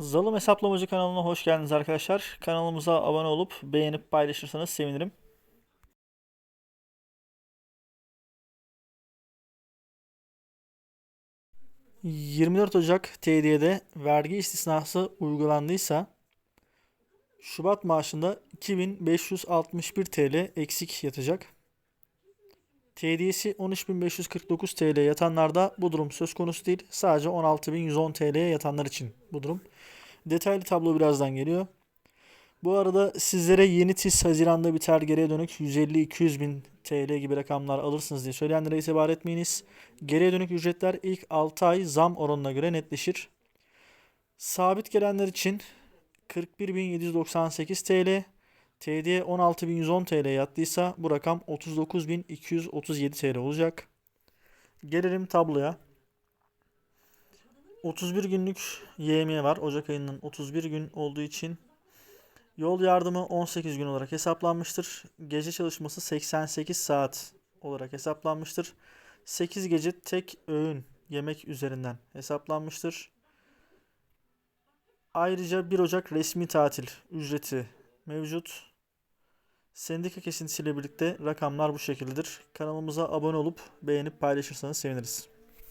Zalım Hesaplamacı kanalına hoş geldiniz arkadaşlar. Kanalımıza abone olup beğenip paylaşırsanız sevinirim. ...24 Ocak TD'de vergi istisnası uygulandıysa... ...Şubat maaşında 2561 TL eksik yatacak. TD'si 13.549 TL yatanlarda bu durum söz konusu değil. Sadece 16.110 TL'ye yatanlar için bu durum. Detaylı tablo birazdan geliyor. Bu arada sizlere yeni TİS Haziran'da biter geriye dönük 150-200 bin TL gibi rakamlar alırsınız diye söyleyenlere itibar etmeyiniz. Geriye dönük ücretler ilk 6 ay zam oranına göre netleşir. Sabit gelenler için 41.798 TL, TD'ye 16.110 TL yattıysa bu rakam 39.237 TL olacak. Gelelim tabloya. 31 günlük YM var. Ocak ayının 31 gün olduğu için yol yardımı 18 gün olarak hesaplanmıştır. Gece çalışması 88 saat olarak hesaplanmıştır. 8 gece tek öğün yemek üzerinden hesaplanmıştır. Ayrıca 1 Ocak resmi tatil ücreti mevcut. Sendika kesintisiyle birlikte rakamlar bu şekildedir. Kanalımıza abone olup beğenip paylaşırsanız seviniriz.